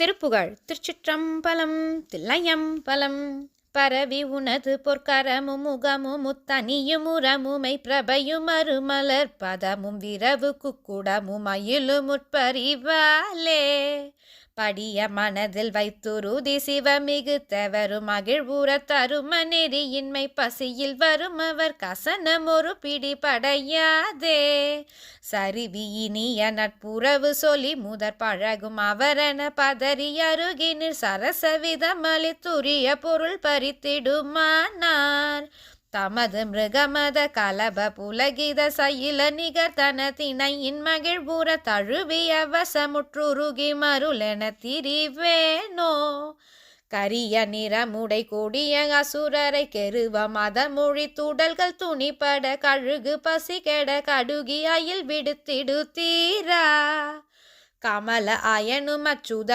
திருப்புகழ். திருச்சிற்றம்பலம் தில்லையம்பலம். பரவி உனது பொற்கரமும் முகமும் முத்தனியும் உரமுமை பிரபையும் அருமலர் பதமும் விரவு குக்குடமும் மயிலும் உட்பறிவாலே படிய மனதில் வைத்துருதி சிவமிகு தவரும் மகிழ்வுற தரும நெறியின்மை பசியில் வரும் அவர் கசனம் ஒரு பிடி படையாதே. சரிவி இனிய நட்புறவு சொல்லி முதற் பழகும் அவரென பதறி அருகினில் சரசவிதம் அளித்துரிய பொருள் பறித்திடுமானார். தமது மிருகமத கலப புலகித சயில நிகர் தனத்தினையின் மகிழ்வுற தழுவிய வசமுற்றுருகி மருளென திரிவேனோ. கரிய நிறமுடை கொடிய அசுரரை கெருவ மதமொழி துடல்கள் துணிப்பட கழுகு பசி கெட கடுகி அயில் விடுத்திடு தீரா. கமல அயனும் அச்சுத